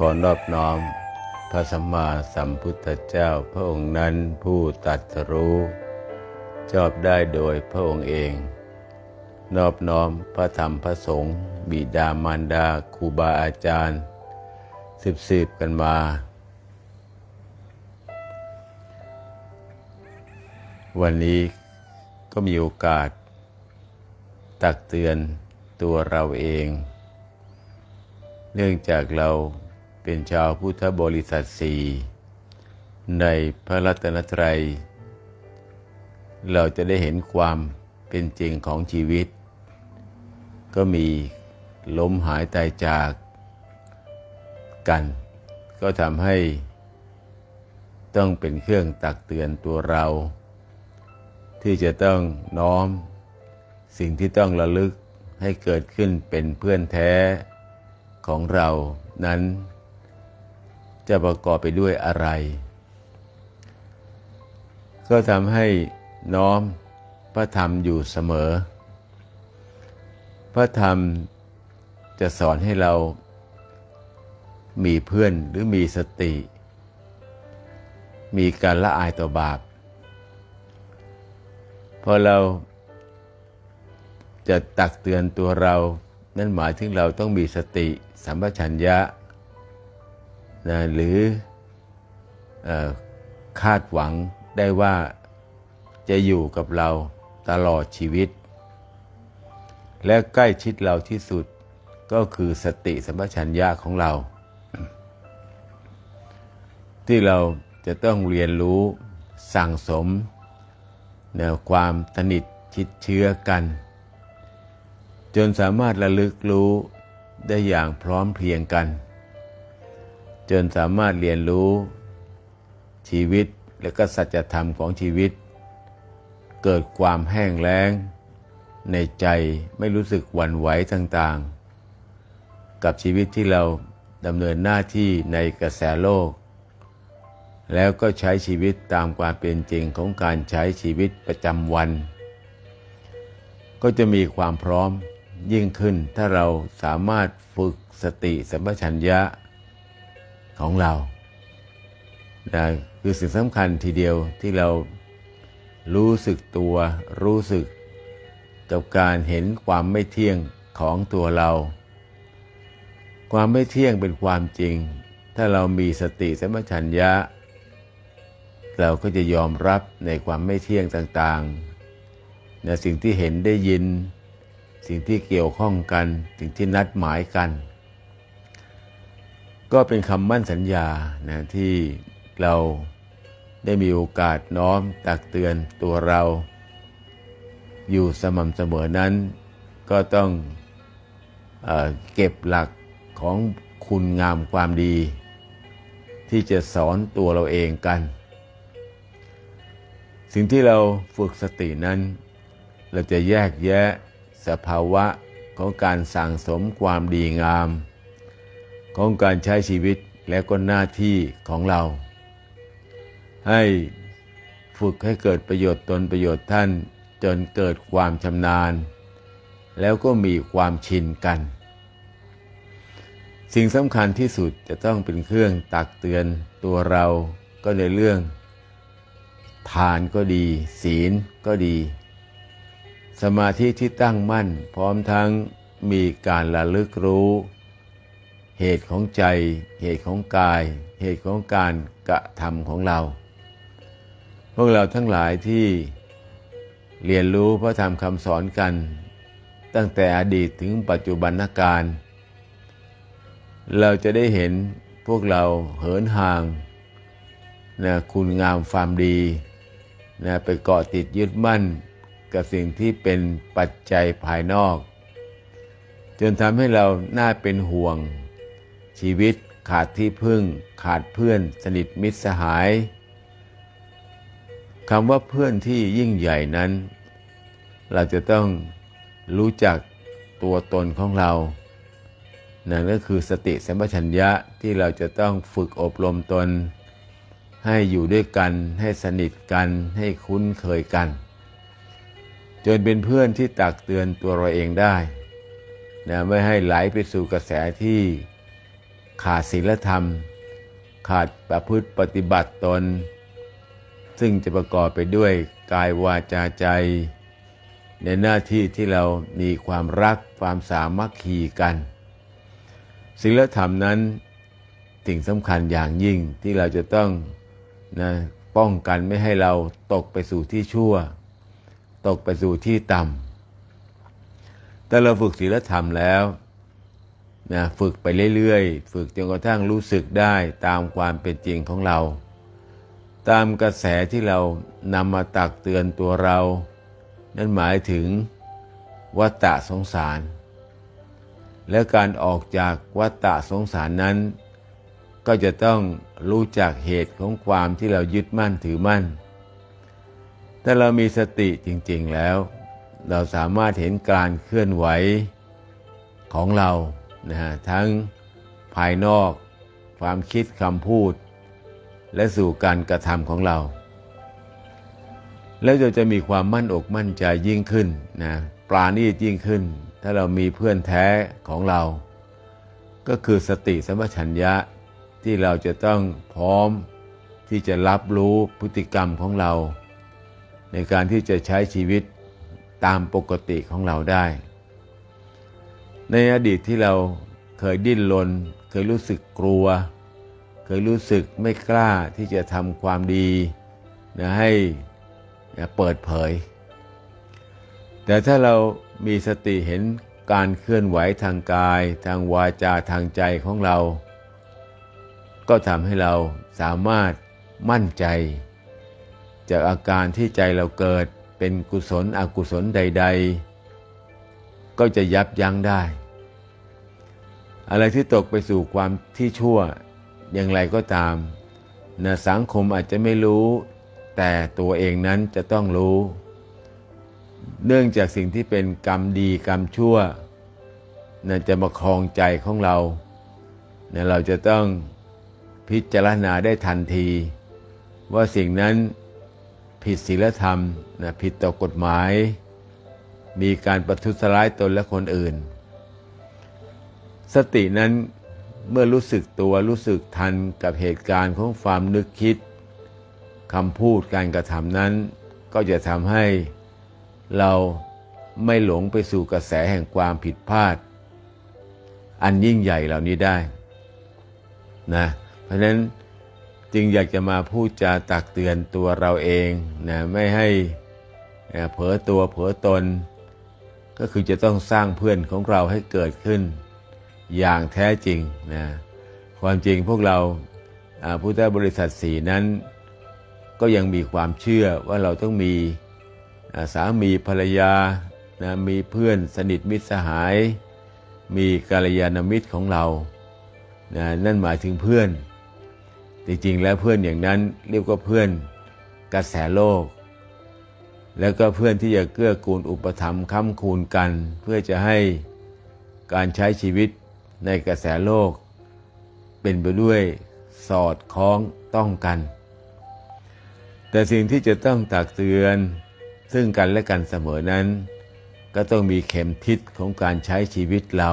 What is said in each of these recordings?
ขอนอบน้อม พระสัมมาสัมพุทธเจ้าพระองค์นั้นผู้ตรัสรู้ ชอบได้โดยพระองค์เอง นอบน้อมพระธรรมพระสงฆ์บิดามารดาครูบาอาจารย์ สืบสืบกันมาวันนี้ก็มีโอกาส ตักเตือนตัวเราเอง เนื่องจากเรา เป็นชาวพุทธบริษัทสี่ในพระรัตนตรัย เราจะได้เห็นความเป็นจริงของชีวิต ก็มีล้มหายตายจากกัน ก็ทำให้ต้องเป็นเครื่องตักเตือนตัวเรา ที่จะต้องน้อม สิ่งที่ต้องระลึกให้เกิดขึ้นเป็นเพื่อนแท้ของเรานั้น จะประกอบไปด้วยอะไร ก็ทำให้น้อมพระธรรมอยู่เสมอ พระธรรมจะสอนให้เรามีเพื่อนหรือมีสติ มีการละอายต่อบาป พอเราจะตักเตือนตัวเรา นั่นหมายถึงเราต้องมีสติ สัมปชัญญะ นะหรือคาดหวังได้ว่าจะอยู่กับเราตลอดชีวิต และใกล้ชิดเราที่สุดก็คือสติสัมปชัญญะของเรา ที่เราจะต้องเรียนรู้สั่งสมแนวความสนิทชิดเชื้อกัน จนสามารถระลึกรู้ได้อย่างพร้อมเพรียงกัน จนสามารถเรียนรู้ชีวิตและก็สัจธรรมของชีวิต เกิดความแห้งแล้ง ในใจไม่รู้สึกหวั่นไหวต่างๆ กับชีวิตที่เราดำเนินหน้าที่ในกระแสโลก แล้วก็ใช้ชีวิตตามความเป็นจริงของการใช้ชีวิตประจำวัน ก็จะมีความพร้อมยิ่งขึ้นถ้าเราสามารถฝึกสติสัมปชัญญะ ของเรานะคือสิ่งสำคัญทีเดียวที่เรารู้สึกตัว รู้สึกกับการเห็นความไม่เที่ยงของตัวเรา ความไม่เที่ยงเป็นความจริง ถ้าเรามีสติสัมปชัญญะ เราก็จะยอมรับในความไม่เที่ยงต่างๆในสิ่งที่เห็นได้ยิน สิ่งที่เกี่ยวข้องกัน สิ่งที่นัดหมายกัน ก็เป็นคำมั่นสัญญานะที่เราได้มีโอกาสน้อมตักเตือนตัวเรา อยู่สม่ำเสมอนั้น ก็ต้องเอเก็บหลักของคุณงามความดี ที่จะสอนตัวเราเองกัน สิ่งที่เราฝึกสตินั้น เราจะแยกแยะสภาวะของการสั่งสมความดีงาม ของการใช้ชีวิตและก็หน้าที่ของเรา ให้ฝึกให้เกิดประโยชน์ตนประโยชน์ท่านจนเกิดความชำนาญ แล้วก็มีความชินกัน สิ่งสำคัญที่สุดจะต้องเป็นเครื่องตักเตือนตัวเราก็ในเรื่อง ทานก็ดี ศีลก็ดี สมาธิที่ตั้งมั่น พร้อมทั้งมีการระลึกรู้ เหตุของใจ เหตุของกาย เหตุของการกระทำของเรา พวกเราทั้งหลายที่เรียนรู้พระธรรมคำสอนกัน ตั้งแต่อดีตถึงปัจจุบันการ เราจะได้เห็นพวกเราเหินห่างนะคุณงามความดีนะไปเกาะติดยึดมั่นกับสิ่งที่เป็นปัจจัยภายนอก จนทำให้เราน่าเป็นห่วง ชีวิตขาดที่พึ่ง ขาดเพื่อนสนิทมิตรสหายคำว่าเพื่อนที่ยิ่งใหญ่นั้น เราจะต้องรู้จักตัวตนของเรานั่นก็คือสติสัมปชัญญะที่เราจะต้องฝึกอบรมตน ให้อยู่ด้วยกัน ให้สนิทกัน ให้คุ้นเคยกัน จนเป็นเพื่อนที่ตักเตือนตัวเราเองได้นะไม่ให้ไหลไปสู่กระแสที่ ขาดศีลธรรม ขาดประพฤติปฏิบัติตน ซึ่งจะประกอบไปด้วยกายวาจาใจ ในหน้าที่ที่เรามีความรักความสามัคคีกันศีลธรรมนั้นสิ่งสำคัญอย่างยิ่งที่เราจะต้องนะป้องกันไม่ให้เราตกไปสู่ที่ชั่ว ตกไปสู่ที่ต่ำแต่เราฝึกศีลธรรมแล้ว นะฝึกไปเรื่อยๆ ฝึกจนกระทั่งรู้สึกได้ตามความเป็นจริงของเรา ตามกระแสที่เรานำมาตักเตือนตัวเรา นั่นหมายถึงวัฏฏะสงสาร และการออกจากวัฏฏะสงสารนั้น ก็จะต้องรู้จักเหตุของความที่เรายึดมั่นถือมั่น ถ้าเรามีสติจริงๆแล้ว เราสามารถเห็นการเคลื่อนไหวของเรา นะฮะทั้งภายนอก ความคิดคำพูด และสู่การกระทำของเรา แล้วเราจะมีความมั่นอกมั่นใจยิ่งขึ้นนะปราณีตยิ่งขึ้น ถ้าเรามีเพื่อนแท้ของเรา ก็คือสติสัมปชัญญะที่เราจะต้องพร้อมที่จะรับรู้พฤติกรรมของเรา ในการที่จะใช้ชีวิตตามปกติของเราได้ ในอดีตที่เราเคยดิ้นรนเคยรู้สึกกลัว เคยรู้สึกไม่กล้าที่จะทำความดีนะให้เปิดเผย แต่ถ้าเรามีสติเห็นการเคลื่อนไหวทางกาย ทางวาจาทางใจของเรา ก็ทำให้เราสามารถมั่นใจ จากอาการที่ใจเราเกิดเป็นกุศลอกุศลใด ๆ ก็จะยับยั้งได้ อะไรที่ตกไปสู่ความที่ชั่วอย่างไรก็ตามนะสังคมอาจจะไม่รู้ แต่ตัวเองนั้นจะต้องรู้ เนื่องจากสิ่งที่เป็นกรรมดีกรรมชั่วนะจะมาครองใจของเรานะเราจะต้องพิจารณาได้ทันที ว่าสิ่งนั้นผิดศีลธรรมนะผิดต่อกฎหมาย มีการประทุษร้ายตนและคนอื่น สตินั้นเมื่อรู้สึกตัวรู้สึกทันกับเหตุการณ์ของความนึกคิดคำพูดการกระทำนั้น ก็จะทำให้เราไม่หลงไปสู่กระแสแห่งความผิดพลาด อันยิ่งใหญ่เหล่านี้ได้นะเพราะฉะนั้นจึงอยากจะมาพูดจาตักเตือนตัวเราเองนะไม่ให้เผลอตัวเผลอตน ก็คือจะต้องสร้างเพื่อนของเราให้เกิดขึ้นอย่างแท้จริงนะความจริงพวกเราพุทธบริษัทสีนั้น ก็ยังมีความเชื่อว่าเราต้องมีสามีภรรยานะมีเพื่อนสนิทมิตรสหาย มีกาลยานมิตรของเรานะนั่นหมายถึงเพื่อน จริงๆแล้วเพื่อนอย่างนั้นเรียกว่าเพื่อนกระแสโลก แล้วก็เพื่อนที่จะเกื้อกูลอุปถัมภ์ค้ำคูณกัน เพื่อจะให้การใช้ชีวิตในกระแสโลก เป็นไปด้วยสอดคล้องต้องกัน แต่สิ่งที่จะต้องตักเตือน ซึ่งกันและกันเสมอนั้น ก็ต้องมีเข็มทิศของการใช้ชีวิตเรา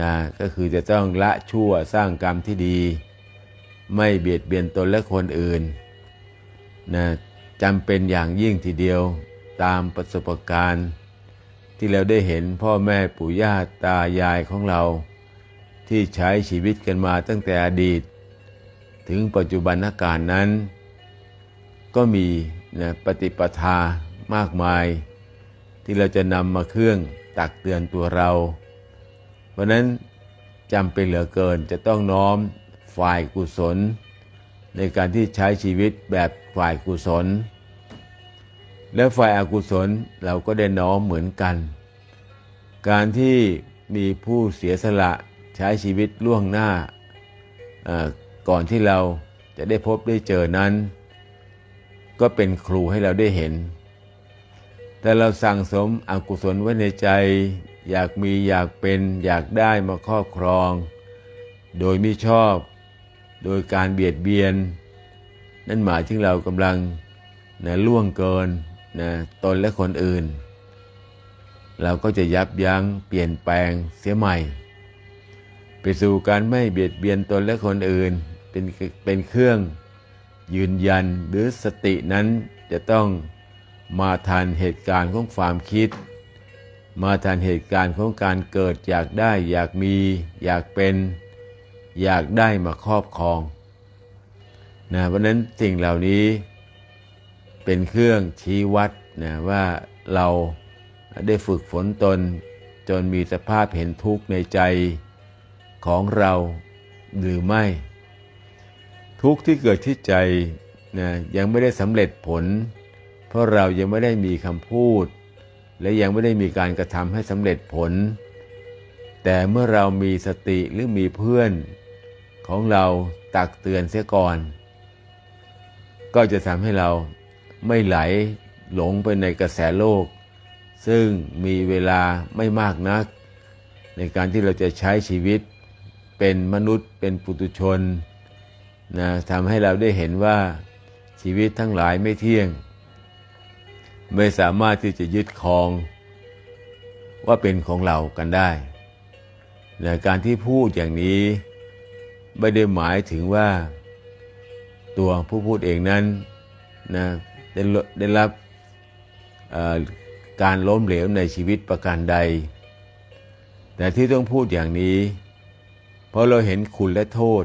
นะก็คือจะต้องละชั่วสร้างกรรมที่ดี ไม่เบียดเบียนตนและคนอื่นนะ จำเป็นอย่างยิ่งทีเดียวตามประสบการณ์ ที่เราได้เห็นพ่อแม่ปู่ย่าตายายของเรา ที่ใช้ชีวิตกันมาตั้งแต่อดีต ถึงปัจจุบันการนั้น ก็มีนะปฏิปทามากมาย ที่เราจะนำมาเครื่องตักเตือนตัวเรา เพราะนั้นจำเป็นเหลือเกินจะต้องน้อมฝ่ายกุศล ในการที่ใช้ชีวิตแบบ ฝ่ายกุศล และฝ่ายอากุศลเราก็ได้น้อมเหมือนกัน การที่มีผู้เสียสละใช้ชีวิตล่วงหน้า ก่อนที่เราจะได้พบได้เจอนั้น ก็เป็นครูให้เราได้เห็น แต่เราสั่งสมอกุศลไว้ในใจ อยากมีอยากเป็นอยากได้มาครอบครอง โดยไม่ชอบ โดยการเบียดเบียน นั่นหมายถึงเรากำลังนะล่วงเกินนะตนและคนอื่น เราก็จะยับยั้งเปลี่ยนแปลงเสียใหม่เปสู่การไม่เบียดเบียนตนและคนอื่นเป็นเป็นเครื่องยืนยันหรือสตินั้นจะต้องมาทันเหตุการณ์ของความคิด มาทันเหตุการณ์ของการเกิดอยากได้อยากมี อยากเป็น อยากได้มาครอบครอง นะเพราะนั้นสิ่งเหล่านี้เป็นเครื่องชี้วัดนะว่าเราได้ฝึกฝนตน จนมีสภาพเห็นทุกข์ในใจของเราหรือไม่ ทุกข์ที่เกิดที่ใจนะยังไม่ได้สำเร็จผล เพราะเรายังไม่ได้มีคำพูด และยังไม่ได้มีการกระทำให้สำเร็จผล แต่เมื่อเรามีสติหรือมีเพื่อนของเราตักเตือนเสียก่อน ก็จะทำให้เราไม่ไหลหลงไปในกระแสโลก ซึ่งมีเวลาไม่มากนัก ในการที่เราจะใช้ชีวิตเป็นมนุษย์เป็นปุถุชนนะทำให้เราได้เห็นว่าชีวิตทั้งหลายไม่เที่ยง ไม่สามารถที่จะยึดครอง ว่าเป็นของเรากันได้นะการที่พูดอย่างนี้ไม่ได้หมายถึงว่า ตัวผู้พูดเองนั้นนะได้ได้รับการล้มเหลวในชีวิตประการใด แต่ที่ต้องพูดอย่างนี้ เพราะเราเห็นคุณและโทษ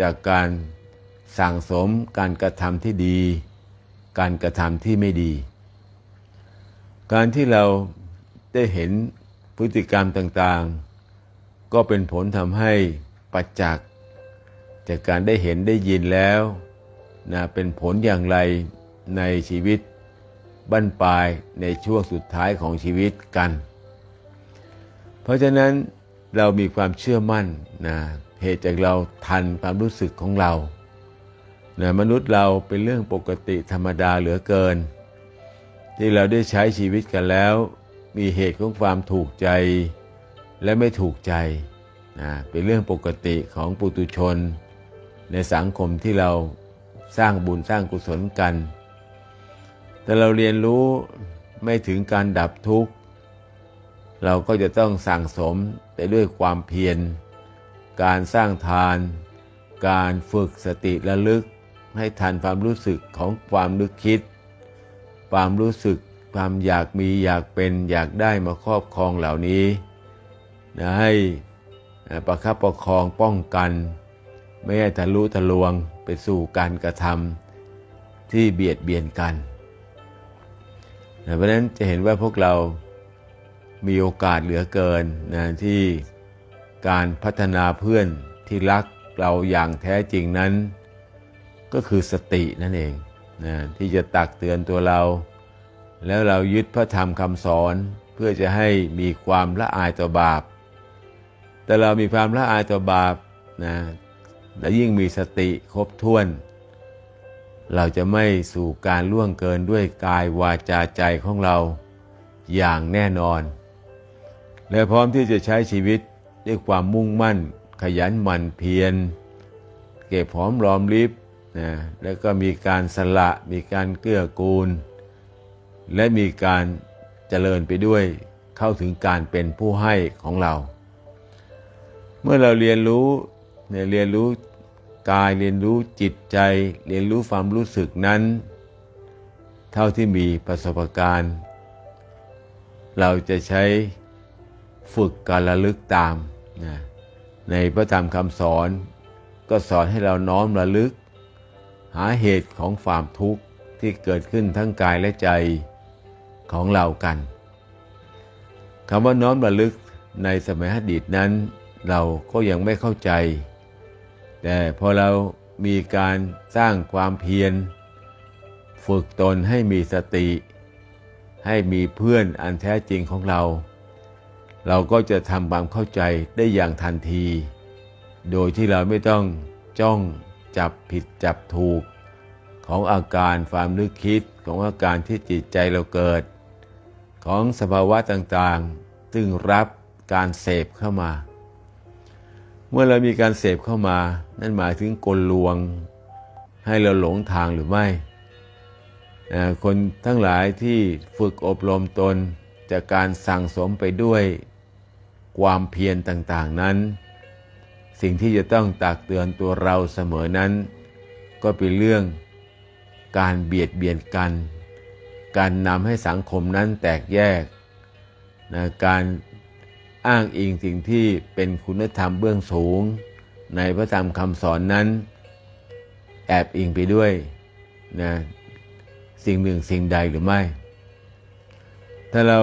จากการสั่งสมการกระทำที่ดี การกระทำที่ไม่ดี การที่เราได้เห็นพฤติกรรมต่างๆ ก็เป็นผลทำให้ปัจจักษ์จากการได้เห็นได้ยินแล้ว นะเป็นผลอย่างไรในชีวิตบั้นปลายในช่วงสุดท้ายของชีวิตกัน เพราะฉะนั้นเรามีความเชื่อมั่นนะเหตุจากเราทันความรู้สึกของเรานะมนุษย์เราเป็นเรื่องปกติธรรมดาเหลือเกิน ที่เราได้ใช้ชีวิตกันแล้ว มีเหตุของความถูกใจและไม่ถูกใจนะเป็นเรื่องปกติของปุตุชน ในสังคมที่เรา สร้างบุญสร้างกุศลกัน แต่เราเรียนรู้ไม่ถึงการดับทุกข์ เราก็จะต้องสั่งสมแต่ด้วยความเพียร การสร้างทาน การฝึกสติระลึก ให้ทันความรู้สึกของความนึกคิด ความรู้สึกความอยากมีอยากเป็นอยากได้มาครอบครองเหล่านี้นะให้ประคับประคองป้องกัน ไม่ให้ทะลุทะลวงไปสู่การกระทำที่เบียดเบียนกันเพราะนั้นจะเห็นว่าพวกเรามีโอกาสเหลือเกินนะที่การพัฒนาเพื่อนที่รักเราอย่างแท้จริงนั้น ก็คือสตินั่นเองนะที่จะตักเตือนตัวเรา แล้วเรายึดพระธรรมคำสอนเพื่อจะให้มีความละอายต่อบาป แต่เรามีความละอายต่อบาปนะ และยิ่งมีสติครบถ้วน เราจะไม่สู่การล่วงเกินด้วยกายวาจาใจของเราอย่างแน่นอน และพร้อมที่จะใช้ชีวิตด้วยความมุ่งมั่น ขยันหมั่นเพียร เก็บหอมรอมริบนะแล้วก็มีการสละมีการเกื้อกูล และมีการเจริญไปด้วยเข้าถึงการเป็นผู้ให้ของเรา เมื่อเราเรียนรู้ เนี่ยเรียนรู้กายเรียนรู้จิตใจ เรียนรู้ความรู้สึกนั้น เท่าที่มีประสบการณ์ เราจะใช้ฝึกการระลึกตามนะในพระธรรมคำสอน ก็สอนให้เราน้อมระลึก หาเหตุของความทุกข์ที่เกิดขึ้นทั้งกายและใจของเรากันคำว่าน้อมระลึกในสมัยอดีตนั้น เราก็ยังไม่เข้าใจ แต่พอเรามีการสร้างความเพียร ฝึกตนให้มีสติ ให้มีเพื่อนอันแท้จริงของเรา เราก็จะทำความเข้าใจได้อย่างทันที โดยที่เราไม่ต้องจ้องจับผิดจับถูก ของอาการความนึกคิดของอาการที่จิตใจเราเกิด ของสภาวะต่างๆ ซึ่งรับการเสพเข้ามา มื่อเรามีการเสพเข้ามา นั่นหมายถึงกลลวง ให้เราหลงทางหรือไม่คนทั้งหลายที่ฝึกอบรมตนจากการสั่งสมไปด้วยความเพียรต่างๆนั้น สิ่งที่จะต้องตักเตือนตัวเราเสมอนั้น ก็เป็นเรื่องการเบียดเบียนกัน การนำให้สังคมนั้นแตกแยกนะการ อ้างอิงสิ่งที่เป็นคุณธรรมเบื้องสูง ในพระธรรมคำสอนนั้น แอบอิงไปด้วยนะสิ่งหนึ่งสิ่งใดหรือไม่ ถ้าเรา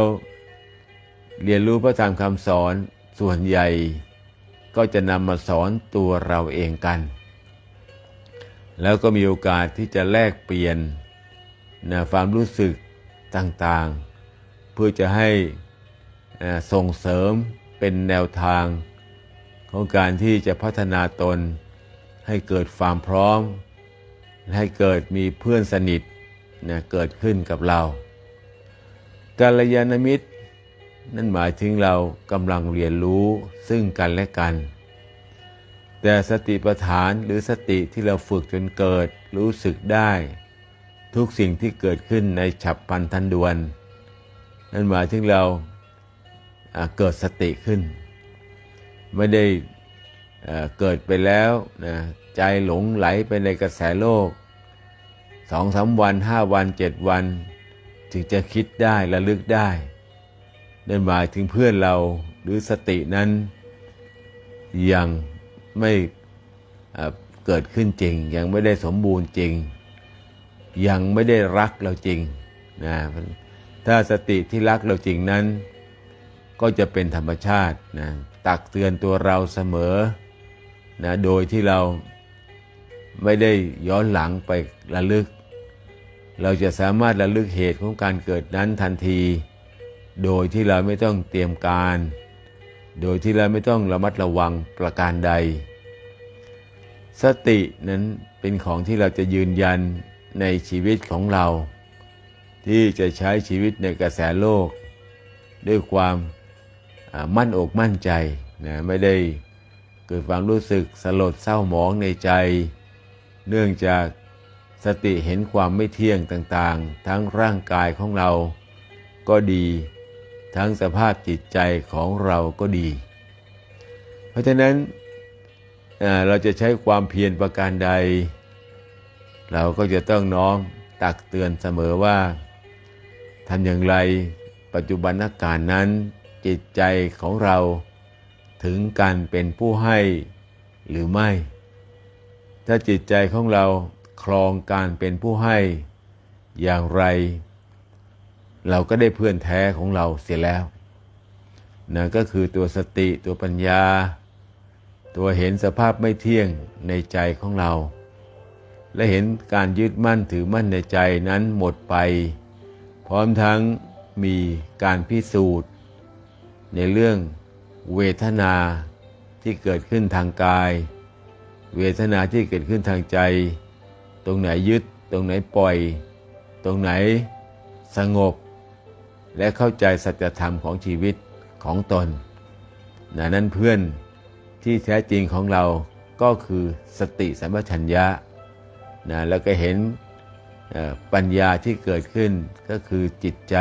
เรียนรู้พระธรรมคำสอนส่วนใหญ่ก็จะนำมาสอนตัวเราเองกัน แล้วก็มีโอกาสที่จะแลกเปลี่ยนนะความรู้สึกต่างๆ เพื่อจะให้ ส่งเสริมเป็นแนวทาง ของการที่จะพัฒนาตน ให้เกิดความพร้อม ให้เกิดมีเพื่อนสนิทนะเกิดขึ้นกับเรากาลยานมิตร นั่นหมายถึงเรากำลังเรียนรู้ซึ่งกันและกัน แต่สติปัฏฐานหรือสติที่เราฝึกจนเกิดรู้สึกได้ ทุกสิ่งที่เกิดขึ้นในฉับพลันทันด่วน นั่นหมายถึงเรา เกิดสติขึ้น ไม่ได้เกิดไปแล้วนะใจหลงไหลไปในกระแสโลกสองสาวันห้าวันเจ็ดวันจึงจะคิดได้ระลึกได้นั่นหมายถึงเพื่อนเราหรือสตินั้น ยังไม่เกิดขึ้นจริง ยังไม่ได้สมบูรณ์จริง ยังไม่ได้รักเราจริงนะถ้าสติที่รักเราจริงนั้น ก็จะเป็นธรรมชาตินะตักเตือนตัวเราเสมอนะโดยที่เราไม่ได้ย้อนหลังไประลึก เราจะสามารถระลึกเหตุของการเกิดนั้นทันที โดยที่เราไม่ต้องเตรียมการ โดยที่เราไม่ต้องระมัดระวังประการใด สตินั้นเป็นของที่เราจะยืนยันในชีวิตของเรา ที่จะใช้ชีวิตในกระแสโลก ด้วยความ มั่นอกมั่นใจนะไม่ได้เกิดความรู้สึกสลดเศร้าหมองในใจ เนื่องจากสติเห็นความไม่เที่ยงต่างๆ ทั้งร่างกายของเราก็ดี ทั้งสภาพจิตใจของเราก็ดี เพราะฉะนั้นเราจะใช้ความเพียรประการใด เราก็จะต้องน้อมตักเตือนเสมอว่าทำอย่างไรปัจจุบันอาการนั้น จิตใจของเราถึงการเป็นผู้ให้หรือไม่ ถ้าจิตใจของเราครองการเป็นผู้ให้อย่างไร เราก็ได้เพื่อนแท้ของเราเสียแล้วนั่นก็คือตัวสติตัวปัญญา ตัวเห็นสภาพไม่เที่ยงในใจของเรา และเห็นการยึดมั่นถือมั่นในใจนั้นหมดไป พร้อมทั้งมีการพิสูจน์ ในเรื่องเวทนาที่เกิดขึ้นทางกาย เวทนาที่เกิดขึ้นทางใจ ตรงไหนยึด ตรงไหนปล่อย ตรงไหนสงบ และเข้าใจสัจธรรมของชีวิตของตนนนั้นเพื่อนที่แท้จริงของเราก็คือสติสัมปชัญญะนะแล้วก็เห็นปัญญาที่เกิดขึ้นก็คือจิตใจ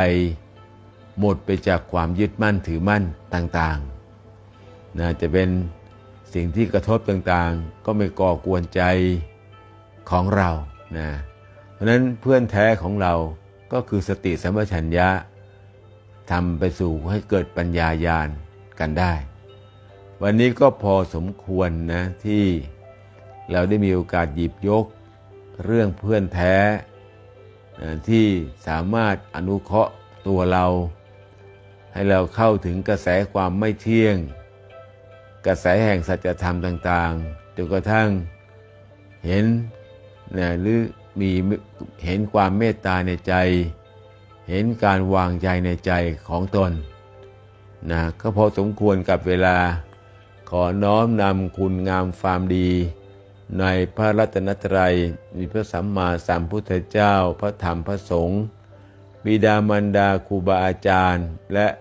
หมดไปจากความยึดมั่นถือมั่นต่างๆนะจะเป็นสิ่งที่กระทบต่างๆ ก็ไม่ก่อกวนใจของเรานะเพราะนั้นเพื่อนแท้ของเราก็คือสติสัมปชัญญะทำไปสู่ให้เกิดปัญญายาณกันได้ วันนี้ก็พอสมควรนะที่เราได้มีโอกาสหยิบยกเรื่องเพื่อนแท้ที่สามารถอนุเคราะห์ตัวเรา ให้เราเข้าถึงกระแสความไม่เที่ยง กระแสแห่งสัจธรรมต่างๆจนกระทั่งเห็นนะหรือมีเห็นความเมตตาในใจ เห็นการวางใจในใจของตนนะก็พอสมควรกับเวลาขอน้อมนำคุณงามความดี ในพระรัตนตรัย มีพระสัมมาสัมพุทธเจ้า พระธรรมพระสงฆ์บิดามารดาครูบาอาจารย์ และ